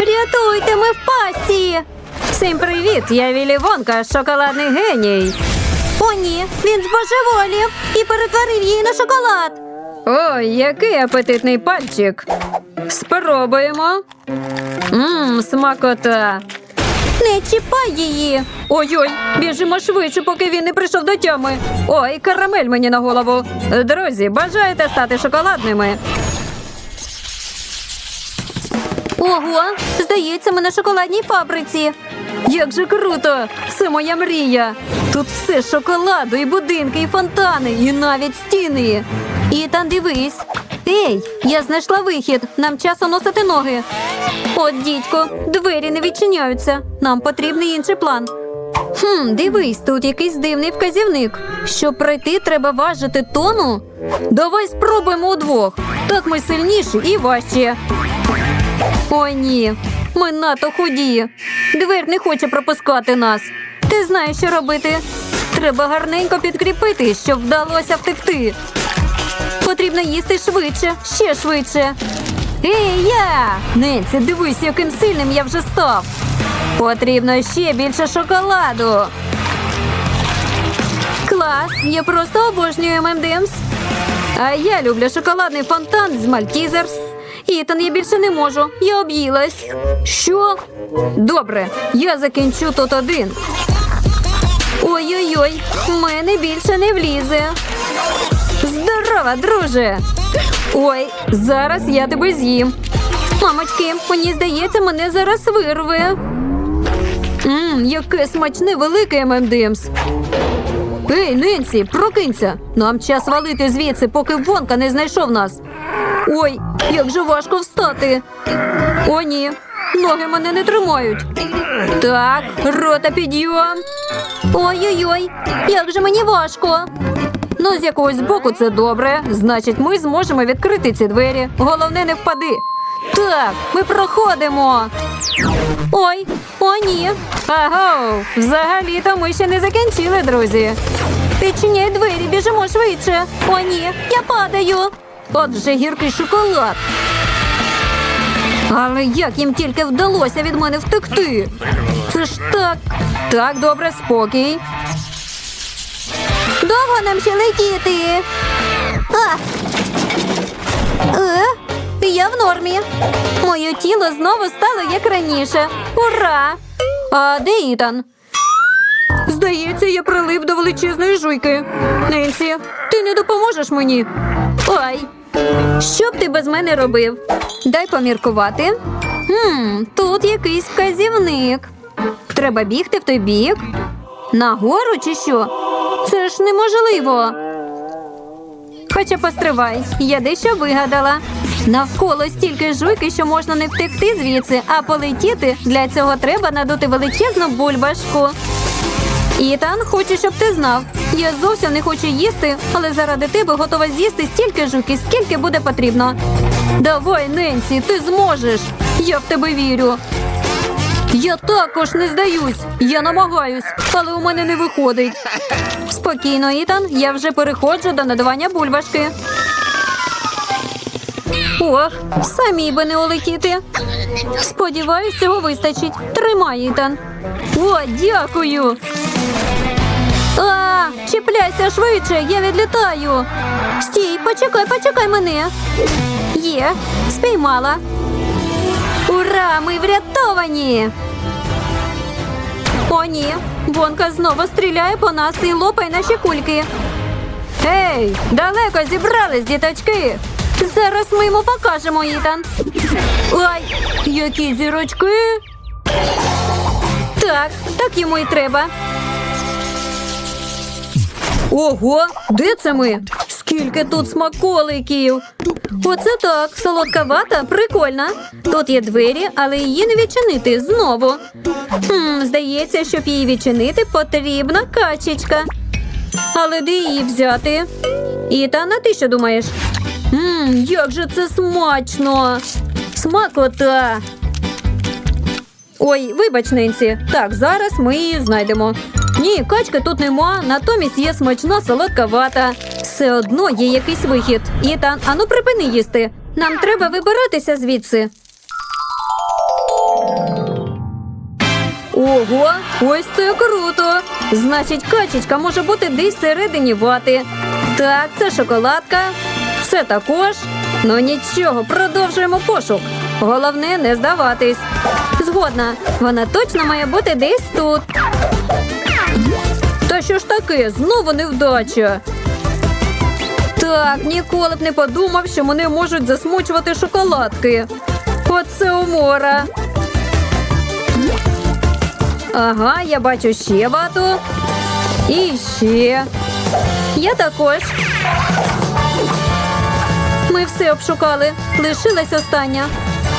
Рятуйте, ми в пасті! Всім привіт! Я Вілі Вонка, шоколадний геній. О, ні, він збожеволів і перетворив її на шоколад. Ой, який апетитний пальчик. Спробуємо. Мм, смакота. Не чіпай її. Ой-ой, біжимо швидше, поки він не прийшов до тями. Ой, карамель мені на голову. Друзі, бажаєте стати шоколадними? Ого, здається, ми на шоколадній фабриці. Як же круто! Це моя мрія. Тут все шоколаду, і будинки, і фонтани, і навіть стіни. Ітан, дивись. Ей, я знайшла вихід. Нам час уносити ноги. От, дідько, двері не відчиняються. Нам потрібний інший план. Хм, дивись, тут якийсь дивний вказівник. Щоб пройти, треба важити тону. Давай спробуємо удвох. Так ми сильніші і важчі. Ой, ні, ми надто худі. Двер не хоче пропускати нас. Ти знаєш, що робити. Треба гарненько підкріпити, щоб вдалося втекти. Потрібно їсти швидше, ще швидше. Ей, я! Ненці, дивись, яким сильним я вже став. Потрібно ще більше шоколаду. Клас! Я просто обожнюю ММДМС. А я люблю шоколадний фонтан з Мальтізерс. Ітан, я більше не можу. Я об'їлась. Що? Добре, я закінчу тут один. Ой-ой-ой, в мене більше не влізе. Здорова, друже. Ой, зараз я тебе з'їм. Мамочки, мені здається, мене зараз вирве. Мм, яке смачне велике ММДМС. Ей, Ненсі, прокинься. Нам час валити звідси, поки Вонка не знайшов нас. Ой, як же важко встати. О, ні, ноги мене не тримають. Так, рота підйом. Ой-ой-ой, як же мені важко. Ну, з якогось боку це добре. Значить, ми зможемо відкрити ці двері. Головне, не впади. Так, ми проходимо. Ой, о, ні. Аго, взагалі-то ми ще не закінчили, друзі. Відчиняй двері, біжимо швидше. О, ні, я падаю. От же гіркий шоколад. Але як їм тільки вдалося від мене втекти? Це ж так. Так, добре, спокій. Довго нам ще летіти. А. Е, я в нормі. Моє тіло знову стало як раніше. Ура! А де Ітан? Здається, я прилип до величезної жуйки. Ненсі, ти не допоможеш мені. Ой, що б ти без мене робив? Дай поміркувати. Хм, тут якийсь вказівник. Треба бігти в той бік. Нагору чи що? Це ж неможливо. Хоча постривай, я дещо вигадала. Навколо стільки жуйки, що можна не втекти звідси, а полетіти. Для цього треба надути величезну бульбашку. Ітан, хочу, щоб ти знав. Я зовсім не хочу їсти, але заради тебе готова з'їсти стільки жуки, скільки буде потрібно. Давай, Ненсі, ти зможеш. Я в тебе вірю. Я також не здаюсь. Я намагаюсь, але у мене не виходить. Спокійно, Ітан, я вже переходжу до надавання бульбашки. Ох, самі би не улетіти. Сподіваюсь, цього вистачить. Тримай, Ітан. О, дякую. А, чіпляйся швидше, я відлітаю. Стій, почекай, почекай мене. Є, спіймала. Ура! Ми врятовані! О, ні! Бонка знову стріляє по нас і лопає наші кульки. Ей, далеко зібрались, діточки! Зараз ми йому покажемо, Ітан. Ой, які зірочки! Так, так йому і треба. Ого, де це ми? Скільки тут смаколиків? Оце так, солодка вата, прикольна. Тут є двері, але її не відчинити знову. Хм, здається, щоб її відчинити, потрібна качечка. Але де її взяти? Ітана, ти що думаєш? Мм, як же це смачно! Смакота! Ой, вибач, Ненсі. Так, зараз ми її знайдемо. Ні, качки тут нема, натомість є смачна солодка вата. Все одно є якийсь вихід. Ітан, ану припини їсти. Нам треба вибиратися звідси. Ого, ось це круто. Значить, качечка може бути десь всередині вати. Так, це шоколадка. Це також. Ну нічого, продовжуємо пошук. Головне не здаватись. Згодна, вона точно має бути десь тут. Що ж таке? Знову невдача. Так, ніколи б не подумав, що мене можуть засмучувати шоколадки. Оце умора. Ага, я бачу ще вату. І ще. Я також. Ми все обшукали. Лишилась остання.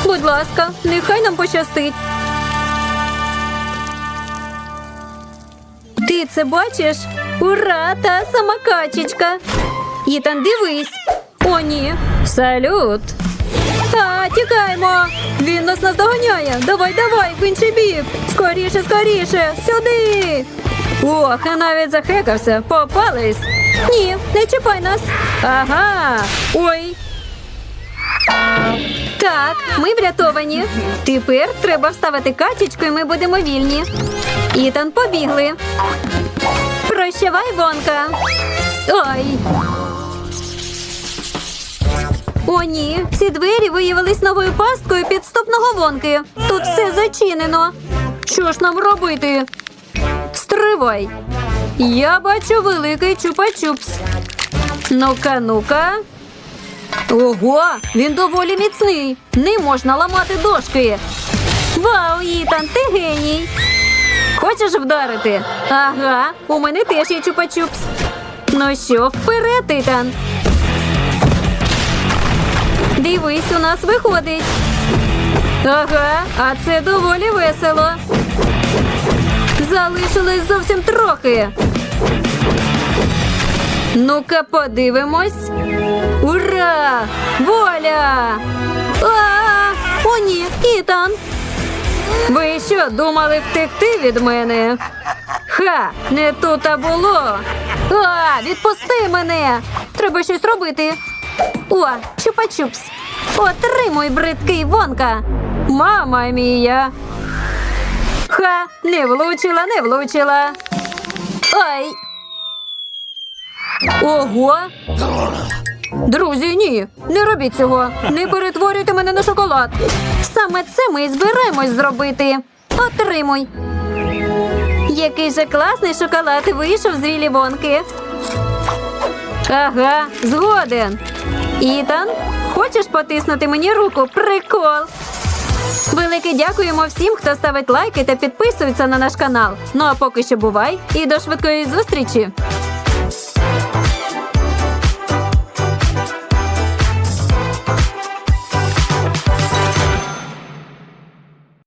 Будь ласка, нехай нам пощастить. Ти це бачиш? Ура! Та сама качечка. Ітан, дивись. О, ні. Салют. А, тікаємо. Він нас наздоганяє. Давай, давай, в інший бік. Скоріше, скоріше, сюди. Ох, а навіть захекався. Попались. Ні, не чіпай нас. Ага. Ой. Так, ми врятовані. Тепер треба вставити качечку, і ми будемо вільні. Ітан, побігли. Прощавай, Вонка. Ой. О, ні, ці двері виявились новою пасткою підступного вонки. Тут все зачинено. Що ж нам робити? Стривай. Я бачу великий чупа-чупс. Ну-ка, ну-ка. Ого, він доволі міцний. Не можна ламати дошки. Вау, Ітан, ти геній. Хочеш вдарити? Ага, у мене теж є чупа-чупс. Ну що, вперед, Ітан. Дивись, у нас виходить. Ага, а це доволі весело. Залишилось зовсім трохи. Ну-ка, подивимось. Ура! Воля! А, о, ні, Ітан. Ви що, думали втекти від мене? Ха, не тут а було. А, відпусти мене. Треба щось робити. О, чупа-чупс. Отримуй, бридкий вонка. Мама мія. Ха, не влучила, не влучила. Ой. Ого. Друзі, ні, не робіть цього. Не перетворюйте мене на шоколад. Саме це ми і збираємось зробити. Отримуй. Який же класний шоколад вийшов з Віллі Вонки. Ага, згоден. Ітан, хочеш потиснути мені руку? Прикол. Велике дякуємо всім, хто ставить лайки та підписується на наш канал. Ну а поки що бувай і до швидкої зустрічі!